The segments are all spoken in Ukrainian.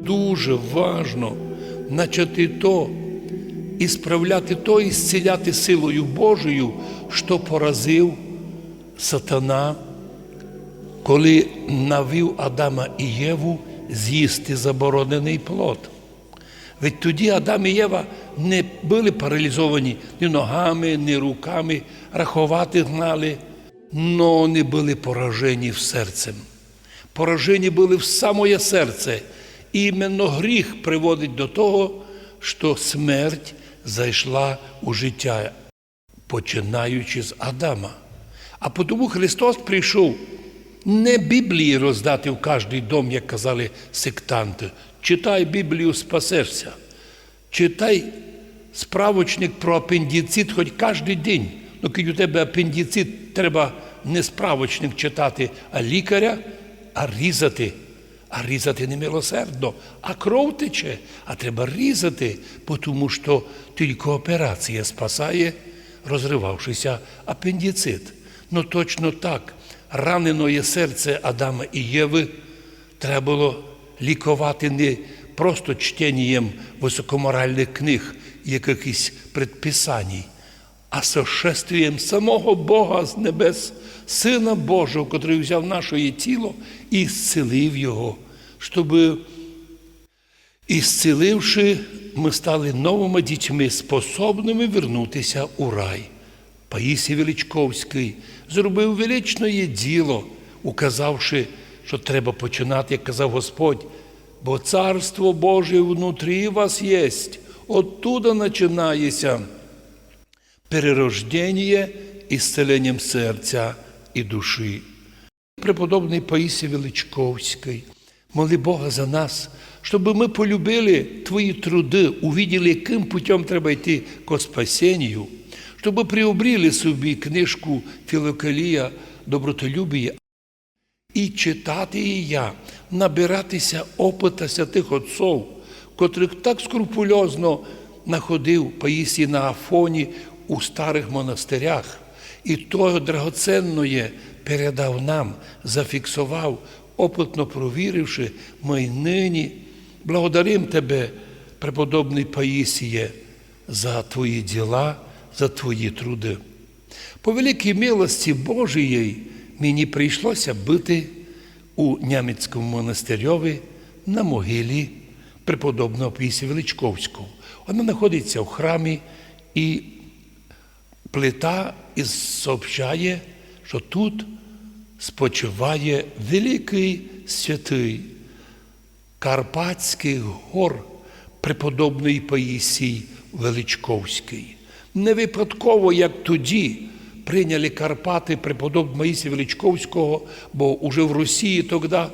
Дуже важно начати то і справляти то, і зціляти силою Божою, що поразив сатана, коли навів Адама і Єву з'їсти заборонений плод. Ведь тоді Адам і Єва не були паралізовані ні ногами, ні руками, рахувати гнали, но вони були поражені в серцем. Поражені були в самоє серце. Іменно гріх приводить до того, що смерть зайшла у життя, починаючи з Адама. А тому Христос прийшов не Біблії роздати в кожний дом, як казали сектанти. Читай Біблію, спасешся. Читай справочник про апендицит хоч кожен день. Ну, коли у тебе апендицит, треба не справочник читати, а лікаря, а різати. А різати не милосердно, а кров тече, а треба різати, тому що тільки операція спасає, розривавшися апендицит. Ну точно так, ранене серце Адама і Єви треба було лікувати не просто чтенням високоморальних книг, якихось предписань, а сошествієм самого Бога з небес, Сина Божого, котрий взяв наше тіло і зцілив його, щоб, ісціливши, ми стали новими дітьми, способними вернутися у рай. Паїсій Величковський зробив величне діло, указавши, що треба починати, як казав Господь, бо Царство Боже внутрі вас єсть, оттуда починається перерождення ісцеленням серця і душі. Преподобний Паїсій Величковський, моли Бога за нас, щоб ми полюбили Твої труди, увиділи, яким путем треба йти к спасенню, щоб приобрели собі книжку Філокалія добротолюбія і читати її набиратися опита святих отців, котрих так скрупульозно находив Паїсій на Афоні у старих монастирях, і того драгоценное передав нам, зафіксував, опитно провіривши, ми нині благодарим Тебе, преподобний Паїсіє, за Твої діла, за Твої труди. По великій милості Божої мені прийшлося бути у Нямецькому монастирьові на могилі преподобного Паїсія Величковського. Вона знаходиться в храмі і плита і сообщає, що тут спочиває великий святий Карпатський гор преподобний Паїсій Величковський. Не випадково, як тоді прийняли Карпати преподобного Паїсія Величковського, бо уже в Росії тоді к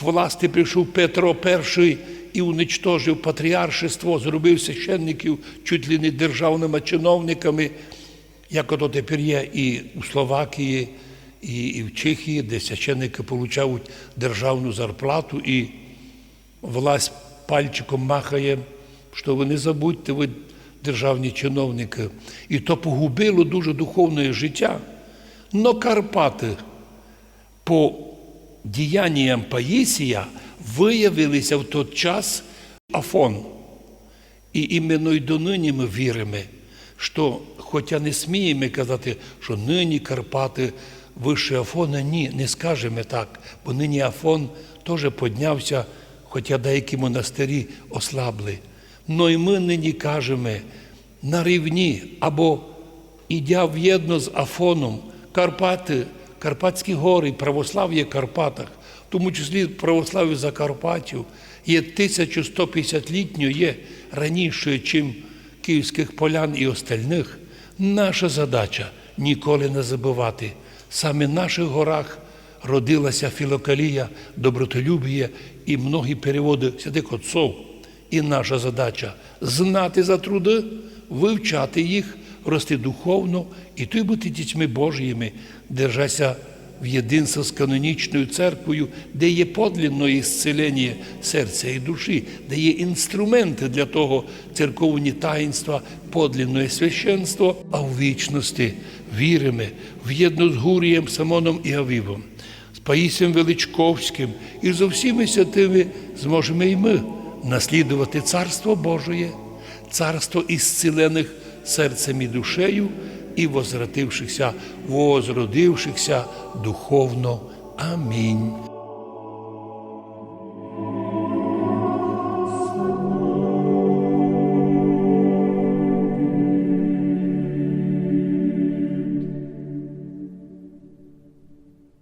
власти прийшов Петро І і уничтожив патріаршество, зробив священників чуть ли не державними чиновниками, як ото тепер є і у Словакії, і, і в Чехії, де священники отримують державну зарплату, і власть пальчиком махає, що ви не забудьте, ви державні чиновники. І то погубило дуже духовне життя. Но Карпати по діянням Паїсія виявилися в той час Афон. І іменно й донині ми віримо, що, хоча не сміємо казати, що нині Карпати вище Афона, ні, не скажемо так, бо нині Афон теж піднявся, хоча деякі монастирі ослабли. Но й ми нині кажемо на рівні або ідя в'єдно з Афоном, Карпати, Карпатські гори, православ'я Карпатах, в тому числі православ'я Закарпаттю, є 1150-літньо, є раніше, чим київських полян і остальних. Наша задача ніколи не забувати. Саме в наших горах родилася філокалія, добротолюбія і многі переводи святих отців. І наша задача знати за труди, вивчати їх, рости духовно і то бути дітьми Божіми, держася в єдинство з канонічною церквою, де є подлинне ісцелення серця і душі, де є інструменти для того церковні таїнства, подлинне священство, а в вічності віримо в єдно з Гурієм, Самоном і Авівом. Паїсієм Величковським і з усіми святими зможемо і ми наслідувати Царство Божоє, царство ісцілених серцем і душею, і возвратившихся, возродившихся духовно. Амінь.